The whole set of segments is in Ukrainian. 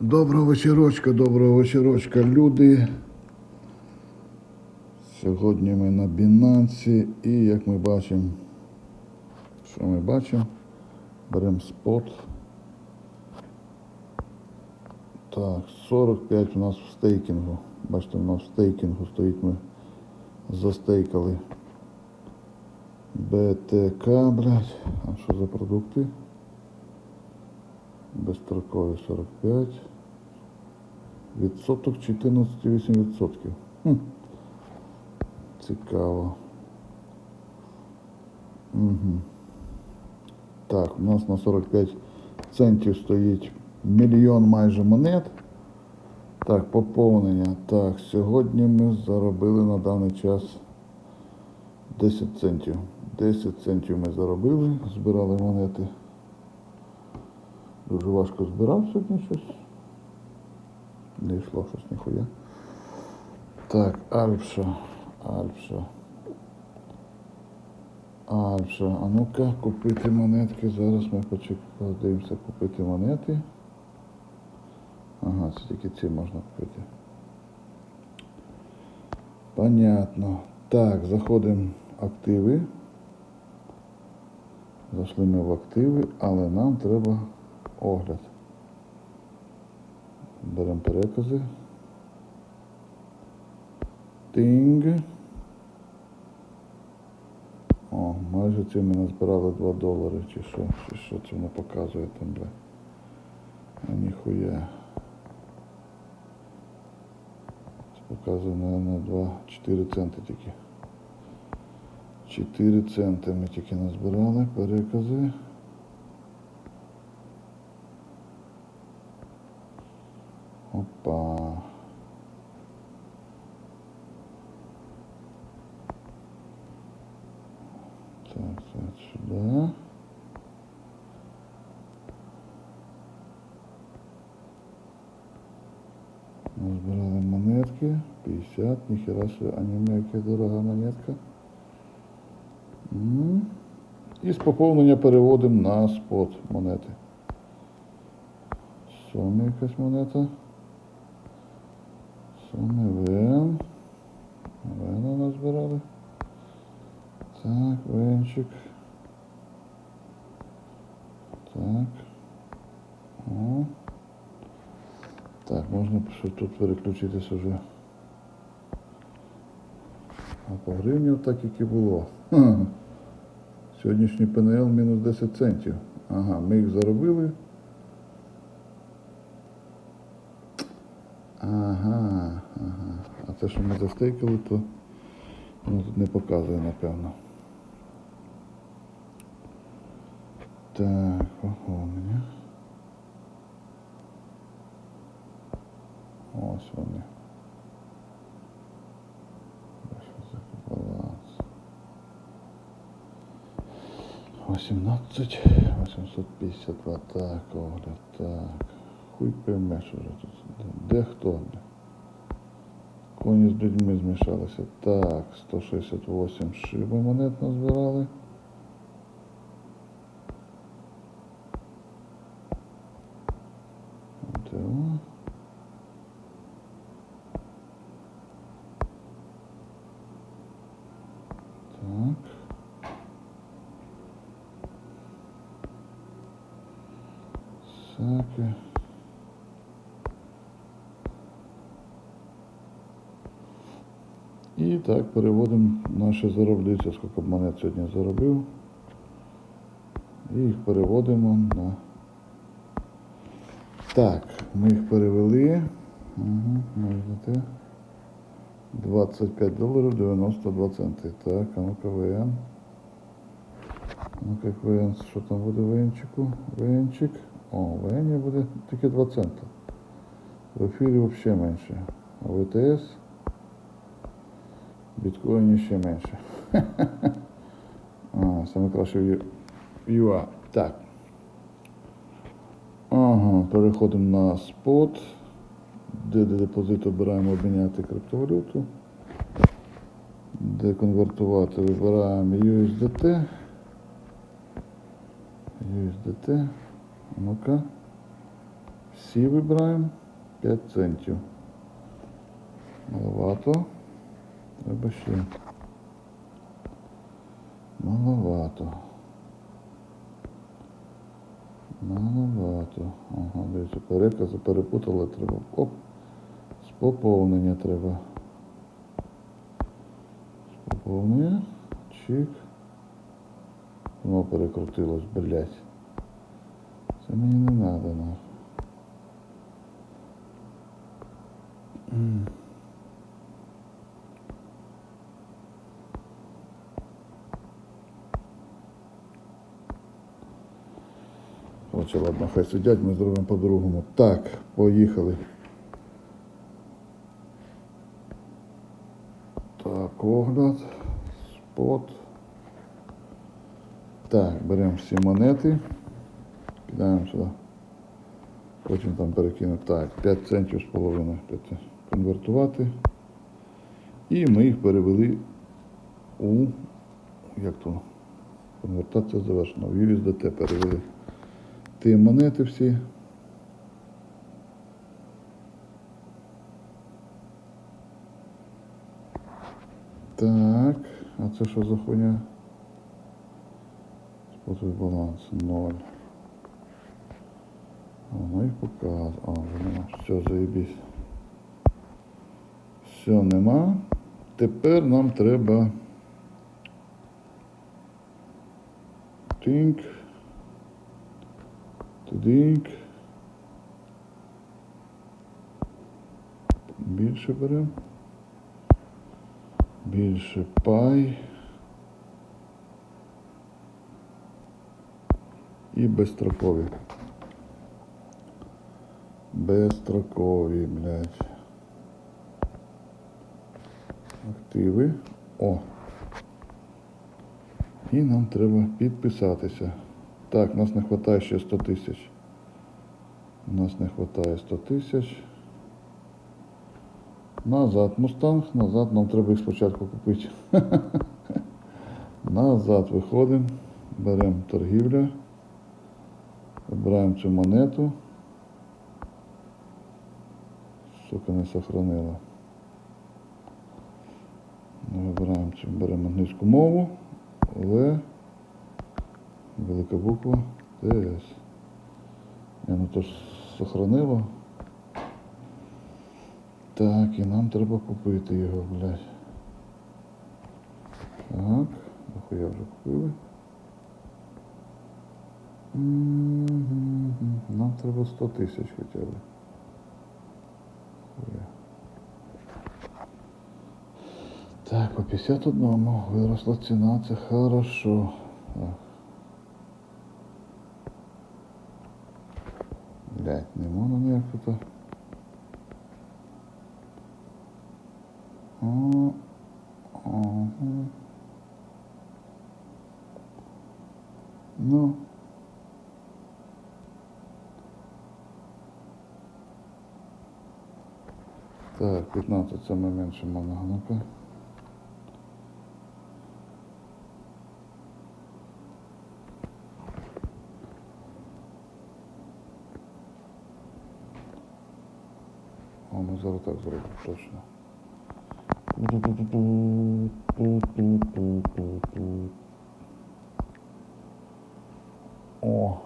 Доброго вечорочка, доброго вечорочка, люди. Сьогодні ми на Binance і як ми бачимо, що ми бачимо? Беремо спот. Так, 45 у нас в стейкінгу. Бачите, у нас в стейкінгу стоїть, ми застейкали БТК, блядь. А що за продукти? Безстрокові 45. Відсоток 14,8%. Хм. Цікаво. Угу. Так, у нас на 45 центів стоїть мільйон майже монет. Так, поповнення. Так, сьогодні ми заробили на даний час 10 центів. 10 центів ми заробили, збирали монети. Дуже важко збирав сьогодні щось. Не йшло щось ніхуя. Так, Альпша. Альпша. Альпша. А ну-ка, купити монетки. Зараз ми подивимося купити монети. Ага, це тільки ці можна купити. Понятно. Так, заходимо в активи. Зайшли ми в активи, але нам треба огляд. Беремо перекази. Тинг. О, майже ці ми назбирали 2 долари, чи що, чи що це воно показує там, бля. А ніхуя. Це показує, наверное, 2, 4 центи тільки. 4 центи ми тільки назбирали, перекази. Опа. Так, так, сюда. Назбирали монетки. 50, ніхера собі, аніме, яка дорога монетка. М. І з поповнення переводимо на спот монети. Соми якась монета. Соми Вен. Вена назбирали. Так, венчик. Так. О. Так, можна тут переключитися вже. А по гривні так як і було. Сьогоднішній ПНЛ мінус 10 центів. Ага, ми їх заробили. Ага, ага. А те, що ми застейкали, то воно тут не показує, напевно. Так, поповнення. Ось вони. Баланс? 18, 852, так, огляд, так. Хуй поймеш уже тут. Де хто? Коні з людьми змішалися. Так, 168 шиба монет назбирали. Так. І так, переводимо наші зароблюється, скільки б монет сьогодні заробив. І їх переводимо на. Так, ми їх перевели. Угу, можете. 25 доларів 92 центи. Так, а ну-ка ВН. Ну-ка ВН, що там буде в Венчику? Венчик. О, ВН буде тільки 2 цента. В ефірі взагалі менше. А ВТС біткоїні ще менше. А, саме краще Ю- Так. Ага, переходимо на спот. Де де депозит обираємо обміняти криптовалюту. Де конвертувати вибираємо USDT. USDT. Ну-ка. Всі вибираємо 5 центів. Маловато. Треба ще. Маловато. Маловато. Ага, дивіться, перекази перепутали, треба. Оп. З поповнення треба. З поповнення. Чик. Воно перекрутилось, блядь. Це мені не надо, нахуй. М. Ладно, хай сидять, ми зробимо по-другому. Так, поїхали. Так, огляд, спот. Так, беремо всі монети, кидаємо сюди. Потім там перекинемо. Так, 5 центів з половиною. Конвертувати. І ми їх перевели у як то конвертація завершена. В USDT перевели ті монети всі. Так, а це що за хуйня? Спотовий баланс 0. А, ну і показ. А, вже нема. Все, заєбісь. Все, нема. Тепер нам треба. Тинк. Тудинк. Більше беремо. Більше пай. І безстрокові. Безстрокові, блядь. Активи. О. І нам треба підписатися. Так, нас не вистачає ще 100 тисяч. У нас не вистачає 100 тисяч. Назад, Мустанг, назад нам треба їх спочатку купити. Назад виходимо, беремо торгівля, вибираємо цю монету. Сука, не сохранила. Вибираємо цю, беремо англійську мову, Л, велика буква, ТС. Я ну то ж сохранило. Так, і нам треба купити його, блядь. Так, нахуя вже купили. Нам треба 100 тисяч хоча б. Так, по 51 виросла ціна, це хорошо. Так. Блять, не можна ніяк тут. О, ага. Ну. Так, 15 це ми менше можна. Ми зараз так зробимо, точно. О.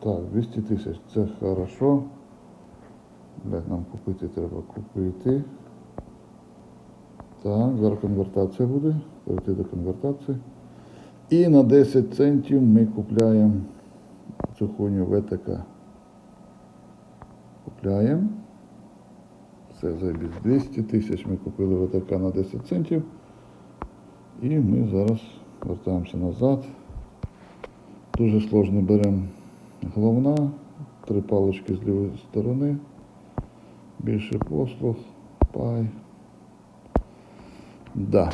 Так, 200 тисяч, це хорошо. Блять, нам купити треба купити. Так, зараз конвертація буде. Перейти до конвертації. І на 10 центів ми купляємо цю хуйню ВТК. Купляємо. Все зайбісь. 200 тисяч ми купили ВТК на 10 центів. І ми зараз вертаємося назад. Дуже сложно беремо головна, три палички з лівої сторони, більше послуг, пай. Да.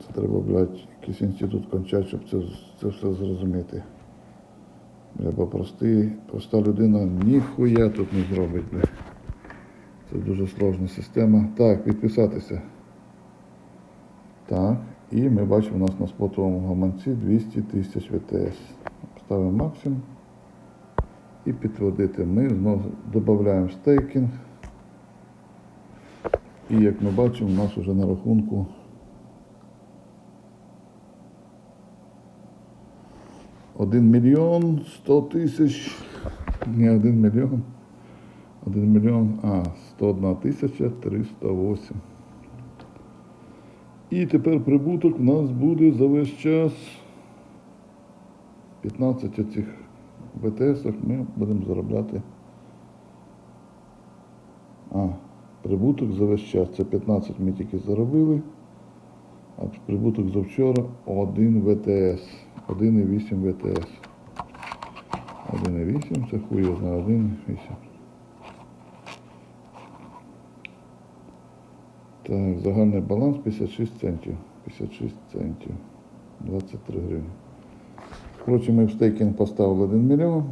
Це треба, блядь, якийсь інститут кончати, щоб це, це все зрозуміти. Бо простий, проста людина ніхуя тут не зробить, бля. Це дуже сложна система. Так, підписатися. Так, І ми бачимо, у нас на спотовому гаманці 200 тисяч ВТС. Ставимо максимум. І підтвердити. Ми знову додаємо стейкінг. І як ми бачимо, у нас вже на рахунку один мільйон сто тисяч. Не один мільйон. Один мільйон, а, 101 тисяча 308. І тепер прибуток у нас буде за весь час 15 оцих БТС ми будемо заробляти. А, прибуток за весь час. Це 15 ми тільки заробили. А прибуток за вчора 1 ВТС. 1,8 ВТС. 1,8 це хуй я знаю, 1,8. Так, загальний баланс 56 центів. 56 центів. 23 гривні. Коротше, ми в стейкінг поставили 1 мільйон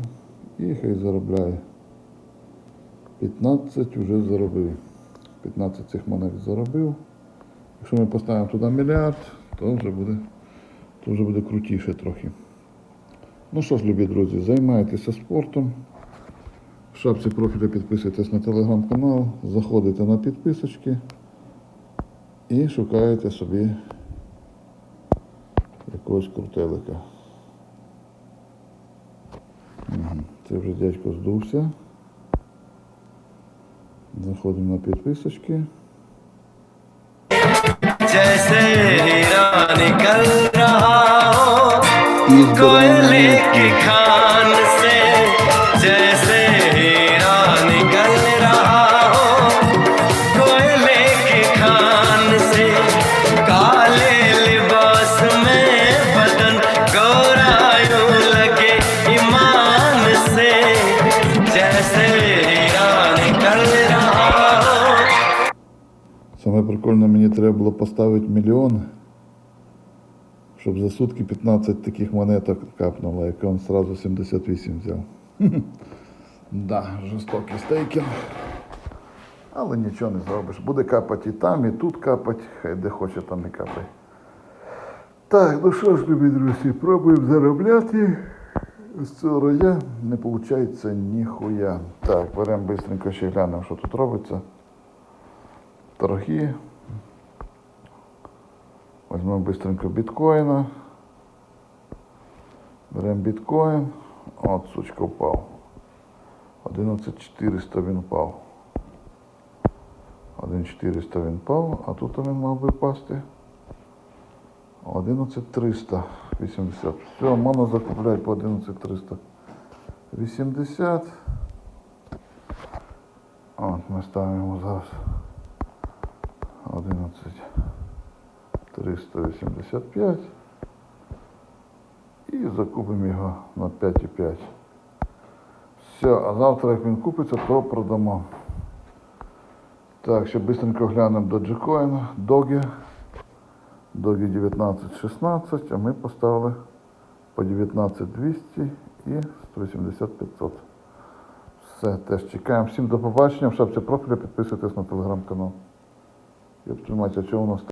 і хай заробляє. 15 вже заробив. 15 цих монет заробив. Якщо ми поставимо туди мільярд, то вже буде, то вже буде крутіше трохи. Ну що ж, любі друзі, займайтеся спортом. В шапці профіля підписуйтесь на телеграм-канал, заходите на підписочки і шукаєте собі якогось крутелика. Це вже дядько здувся. Заходимо на підписочки. से हीरा निकल रहा हो कोयले की खान से Саме прикольне, мені треба було поставити мільйон, щоб за сутки 15 таких монеток капнуло, як він одразу 78 взяв. да, жорстокий стейкінг. Але нічого не зробиш. Буде капати і там, і тут капати, хай де хоче, там і капай. Так, ну що ж, любі друзі, пробуємо заробляти. З цього роя не виходить ніхуя. Так, беремо швидко ще глянемо, що тут робиться торги. Возьмемо быстренько біткоїна. Беремо біткоін. От, сучка впав. 11400 він впав. 11400 він впав, а тут він мав би впасти. 11380. Все, можна закупляти по 11380. От, ми ставимо зараз 385 і закупимо його на 5,5. Все, а завтра, як він купиться, то продамо. Так, ще швидко глянемо до Джекоїна, Догі. Догі 1916, а ми поставили по 19200 і 180 500. Все, теж чекаємо. Всім до побачення. В шапці профіля підписуйтесь на телеграм-канал. Я б а що у нас